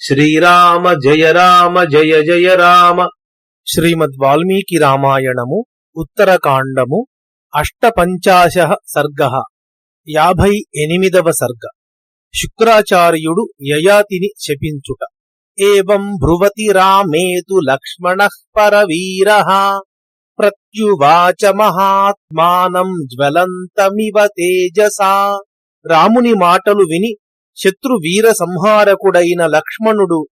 శ్రీరామ జయ రామ జయ జయ రామ. శ్రీమద్ వాల్మీకి రామాయణము ఉత్తరకాండము అష్టపంచాశ సర్గ యాభై ఎనిమిదవ సర్గ. శుక్రాచార్యుడు యయాతిని శపించుట. ఏం బ్రువతి రామేతు లక్ష్మణ పరవీర ప్రత్యువాచ మహాత్మానం జ్వలంతమివ తేజసా. రాముని మాటలు విని శత్రువీర సంహారకుడైన లక్ష్మణుడు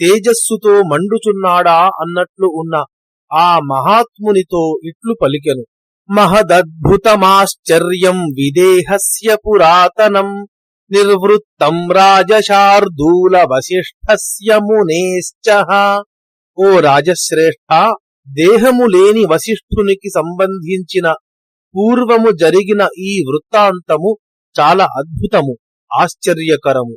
తేజస్సుతో మండుచున్నాడా అన్నట్లు ఉన్న ఆ మహాత్మునితో ఇట్లు పలికెను. మహదద్భుతమాశ్చర్యం విదేహస్య పురాతనం నిర్వృత్తం రాజశార్దూల వశిష్ఠస్య మునేశ్చ. ఓ రాజశ్రేష్ఠ దేహము లేని వశిష్ఠునికి సంబంధించిన పూర్వము జరిగిన ఈ వృత్తాంతము చాలా అద్భుతము. ఆశ్చర్యకరము.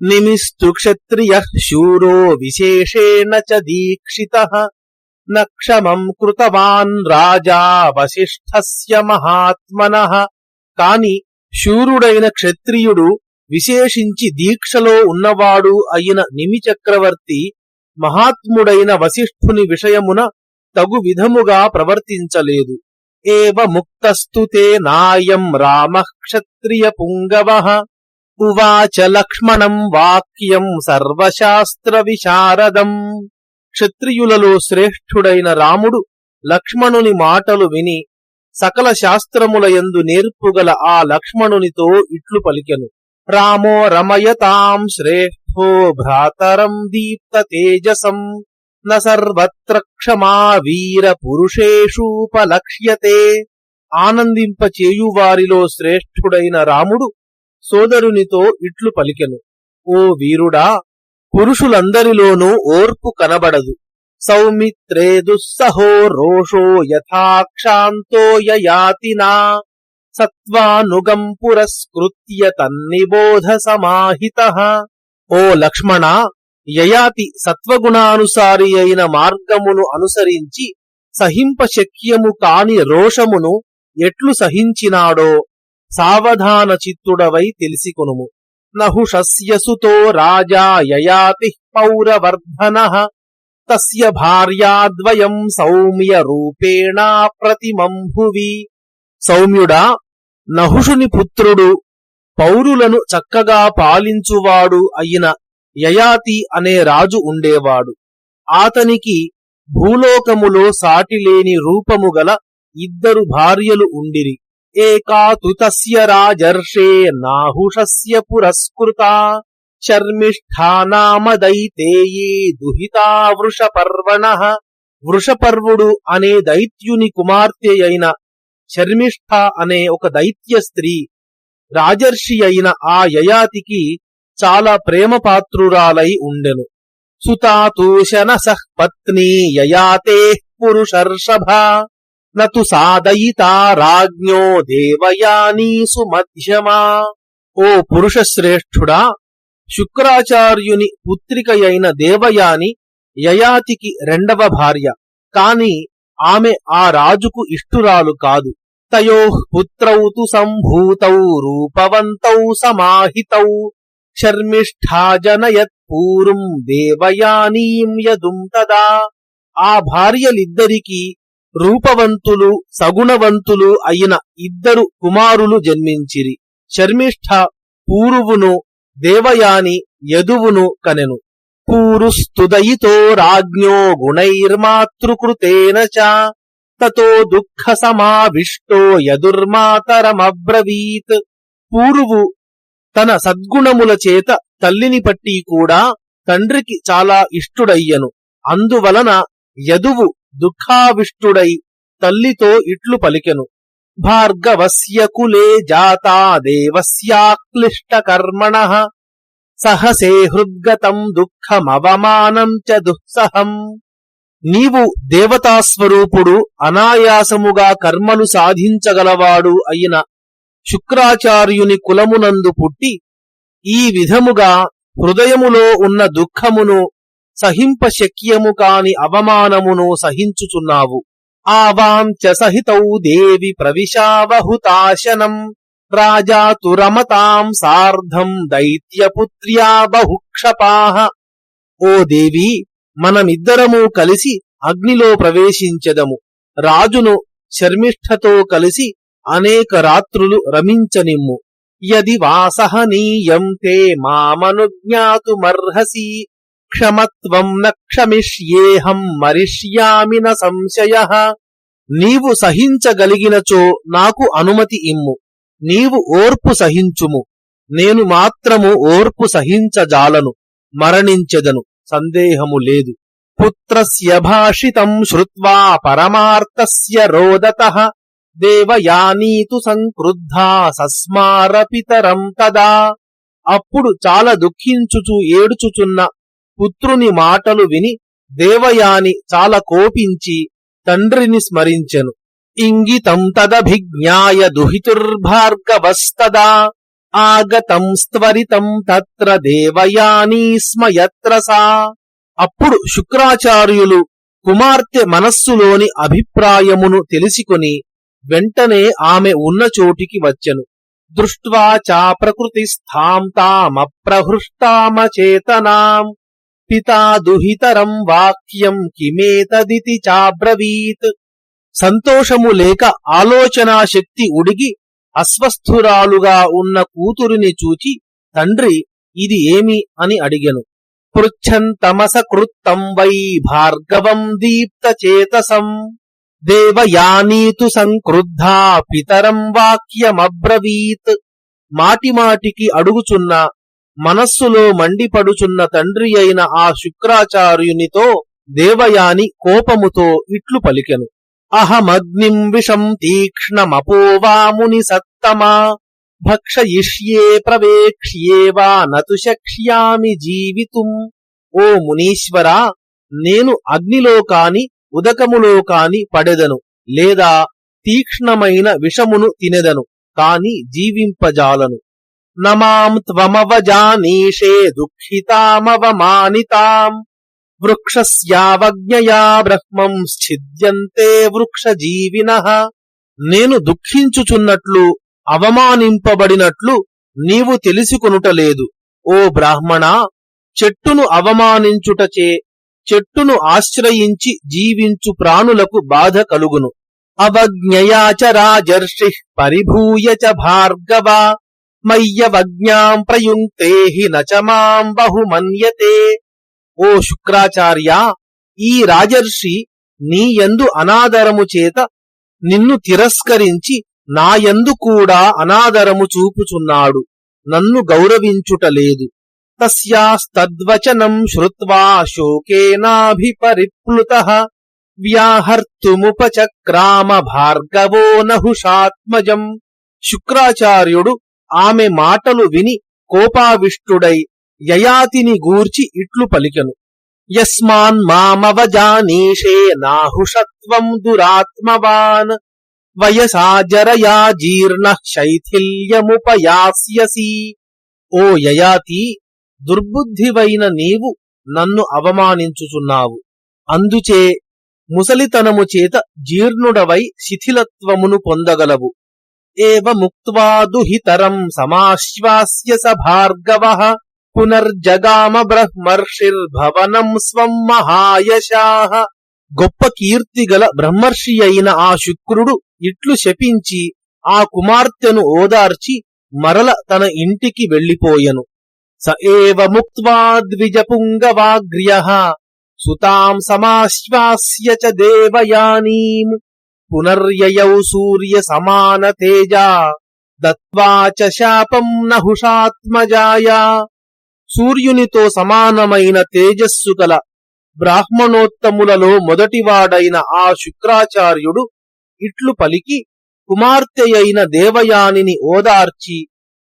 నిమిస్తు క్షత్రియ శూరో విశేషేణ చ దీక్షిత నక్షమం కృతవాన్ రాజా వశిష్ఠస్య మహాత్మన. కాని శూరుడైన క్షత్రియుడు విశేషించి దీక్షలో ఉన్నవాడు అయిన నిమి చక్రవర్తి మహాత్ముడైన వశిష్ఠుని విషయమున తగు విధముగా ప్రవర్తించలేదు. ఏవ ముక్తస్తుతే నాయం రామ క్షత్రియ పుంగవ. ఉవాచ లక్ష్మణం వాక్యం సర్వశాస్త్ర విశారదం క్షత్రియులలో శ్రేష్ఠుడైన రాముడు లక్ష్మణుని మాటలు విని సకల శాస్త్రములయందు నేర్పుగల ఆ లక్ష్మణునితో ఇట్లు పలికెను. రామో రమయతాం శ్రేష్ఠో భ్రాతరం దీప్త తేజసం. న సర్వత్ర క్షమా వీర పురుషేషూపలక్ష్యతే ఆనందింపచేయువారిలో శ్రేష్ఠుడైన రాముడు సోదరునితో ఇట్లు పలికెను. ఓ వీరుడా పురుషులందరిలోనూ ఓర్పు కనబడదు. సౌమిత్రే దుస్సహో రోషో యథాక్షాంతో యయాతినా. సత్వానుగం పురస్కృత్య తన్నిబోధ సమాహిత. ఓ లక్ష్మణ యయాతి సత్వగుణానుసారి అయిన మార్గమును అనుసరించి సహింపశక్యము కాని రోషమును ఎట్లు సహించినాడో సావధాన చిత్తుడవై తెలిసికొనుము. కొనుము నహుషస్యసుతో రాజా యయాతి పౌరవర్ధన. తస్య భార్యాద్వయం సౌమ్య రూపేణా ప్రతిమం భువి సౌమ్యుడా నహుషుని పుత్రుడు పౌరులను చక్కగా పాలించువాడు అయిన యయాతి అనే రాజు ఉండేవాడు. ఆతనికి భూలోకములో సాటిలేని రూపము గల ఇద్దరు భార్యలు ఉండిరి. ఏకా తృతస్య రాజర్షే నాహుషస్య పురస్కృత శర్మిష్ఠా నామ దైతేయీ దుహితా వృషపర్వణ వృషపర్వుడు అనే దైత్యుని కుమార్తె అయిన శర్మిష్ఠ అనే ఒక దైత్య స్త్రీ రాజర్షి అయిన ఆ యయాతికి చాలా ప్రేమపాత్రురాలై ఉండెను సుతాతూషణ సహ్ పత్ని యయాతే పురుషర్షభ నతు సాదయితా రాజ్ఞో దేవయానీసు మధ్యమా ఓ పురుషశ్రేష్ఠుడా శుక్రాచార్యుని పుత్రికయైన దేవయాని యయాతికి రెండవ భార్య. కాని ఆమె ఆ రాజుకు ఇష్టురాలు కాదు. తయో పుత్రౌతు సంభూతౌ రూపవంతౌ సమాహితౌ. శర్మిష్ఠా జనయత్ పూర్వం దేవయానీం యదుం తదా. ఆ భార్యలిద్దరికీ రూపవంతులు సగుణవంతులు అయిన ఇద్దరు కుమారులు జన్మించిరి. శర్మిష్ఠ పూరువును దేవయాని యదువును కనెను. పూరుస్తుదయితో రాజ్ఞో గుణైర్మాతృకృతేన చ. తతో దుఃఖ సమావిష్టో యదుర్మాతరమబ్రవీత్. పూరువు తన సద్గుణముల చేత తల్లిని పట్టి కూడా తండ్రికి చాలా ఇష్టుడయ్యను. అందువలన యదువు దుఃఖావిష్టుడై తల్లితో ఇట్లు పలికెను. భార్గవస్య కులే జాతా దేవస్యాక్లిష్ట సహసే హృద్గతం దుఃఖమవమానం చ దుఃసహం. నీవు దేవతాస్వరూపుడు అనాయాసముగా కర్మలు సాధించగలవాడు అయిన శుక్రాచార్యుని కులమునందు పుట్టి ఈ విధముగా హృదయములో ఉన్న దుఃఖమును సహింపశక్యము కాని అవమానమును సహించుచున్నావు. ఆవాంచ సహితౌ దేవి ప్రవిశావహుతాశనం. రాజా తురమతాం సార్ధం దైత్యపుత్ర్యా బహుక్షపాహ ఓ దేవి మనమిద్దరము కలిసి అగ్నిలో ప్రవేశించెదము. రాజును శర్మిష్ఠతో కలిసి అనేక రాత్రులు రమించనిమ్ము. యది వాసహనీయం తే మామనుజ్ఞాతుమర్హసి క్షమత్వం న క్షమిష్యేహం మరిష్యామి న సంశయ. నీవు సహించగలిగినచో నాకు అనుమతి ఇమ్ము. నీవు ఓర్పు సహించుము. నేను మాత్రము ఓర్పు సహించజాలను మరణించెదను. సందేహము లేదు. పుత్రస్య భాషితం శ్రుత్వా పరమార్థస్య రోదత. దేవయానీతు సంక్రుద్ధా సస్మారపితరం తదా. అప్పుడు చాలా దుఃఖించుచు ఏడుచుచున్న పుత్రుని మాటలు విని దేవయాని చాలా కోపించి తండ్రిని స్మరించెను. ఇంగితం తదభిజ్ఞాయ దుహితుర్భార్గవస్తదా. ఆగతం స్త్వరితం తత్ర దేవయానీ స్మ యత్ర సా అప్పుడు శుక్రాచార్యులు కుమార్తె మనస్సులోని అభిప్రాయమును తెలుసుకుని వెంటనే ఆమె ఉన్న చోటికి వచ్చెను. దృష్ట్వా చా ప్రకృతి స్థాం తామప్రహృష్టామచేతనాం. పితా దుహితరం వాక్యం కిమేతదితి చాబ్రవీత్. సంతోషము లేక ఆలోచనా శక్తి ఉడిగి అస్వస్థురాలుగా ఉన్న కూతురిని చూచి తండ్రి ఇది ఏమి? అని అడిగెను. పృచ్ఛంతమస కృత్తం వై భార్గవం దీప్త చేతసం. దేవయానీతు సంక్రుద్ధా పితరం వాక్యమబ్రవీత్. మాటిమాటికి అడుగుచున్న మనస్సులో మండిపడుచున్న తండ్రి అయిన ఆ శుక్రాచార్యునితో దేవయాని కోపముతో ఇట్లు పలికెను. అహమగ్నిం విషం తీక్ష్ణమపోవాముని సత్తమా. భక్షయిష్యే ప్రవేక్ష్యే వా నతు శక్ష్యామి జీవితుం. ఓ మునీశ్వరా నేను అగ్నిలో కాని ఉదకములో కాని పడెదను లేదా తీక్ష్ణమైన విషమును తినెదను కాని జీవింపజాలను. నమాం త్వమవజానీషే దుఃఖితామవమానితాం వృక్షస్యావజ్ఞయా బ్రహ్మం ఛిద్యంతే వృక్షజీవిన నేను దుఃఖించుచున్నట్లు అవమానింపబడినట్లు నీవు తెలుసుకొనుటలేదు ఓ బ్రాహ్మణ చెట్టును అవమానించుటచే చెట్టును ఆశ్రయించి జీవించు ప్రాణులకు బాధ కలుగును. అవజ్ఞయాచ రాజర్షి పరిభూయ చ భార్గవ। మయ్యవజ్ఞాం ప్రయుంక్తే నచ మాం బహుమన్యతే. ఓ శుక్రాచార్య ఈ రాజర్షి నీ యందు అనాదరము చేత నిన్ను తిరస్కరించి నాయందు కూడా అనాదరము చూపుచున్నాడు. నన్ను గౌరవించుటలేదు. తస్యాస్తద్వచనం శ్రుత్వా శోకేనాభిపరిప్లుత. వ్యాహర్తుముపచక్రామ భార్గవో నహుషాత్మజం. శుక్రాచార్యుడు ఆమె మాటలు విని కోపావిష్టుడై యయాతిని గూర్చి ఇట్లు పలికెను. యస్మాన్ మామవజానీషే నాహుషత్వం దురాత్మవాన్. వయసా జరయా జీర్ణ శైథిల్యముపయాస్యసి. ఓ యయాతి దుర్బుద్ధివైన నీవు నన్ను అవమానించుచున్నావు. అందుచే ముసలితనము చేత జీర్ణుడవై శిథిలత్వమును పొందగలవు. ఏవ ముక్త్వా దుహితరం సమాశ్వాస్య స భార్గవ పునర్జగామ బ్రహ్మర్షిర్భవనం స్వం మహాయశాహ గొప్ప కీర్తి గల బ్రహ్మర్షి అయిన ఆ శుక్రుడు ఇట్లు శపించి ఆ కుమార్తెను ఓదార్చి మరల తన ఇంటికి వెళ్ళిపోయెను స ఏవ ముక్త్వా ద్విజపుంగవాగ్ర్య సుతాం సమాశ్వాస్య చ దేవయానీం పునర్యయౌ సూర్య సమాన తేజ దత్వా చ శాపం నహుషాత్మజాయ. సూర్యునితో సమానమైన తేజస్సు గల బ్రాహ్మణోత్తములలో మొదటివాడైన ఆ శుక్రాచార్యుడు ఇట్లు పలికి కుమార్తెయైన దేవయానిని ఓదార్చి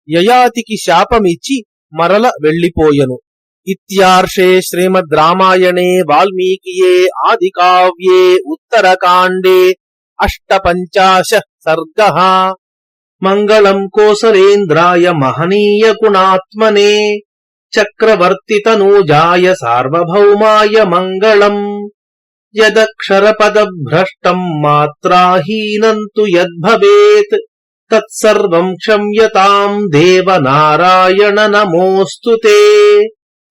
యయాతికి శాపమిచ్చి మరల వెళ్ళిపోయెను ఇత్యార్షే శ్రీమద్ రామాయణే వాల్మీకియే ఆదికావ్యే ఉత్తరకాండే అష్టపంచాశ సర్గ మంగళం కోసలేంద్రాయ మహనీయ గుణాత్మనే చక్రవర్తితనూజాయ సార్వభౌమాయ మంగళం యదక్షరపదభ్రష్టం మాత్రాహీనంతు యద్భవేత్ తత్సర్వం క్షమ్యతాం దేవ నారాయణ నమోऽस्तु ते।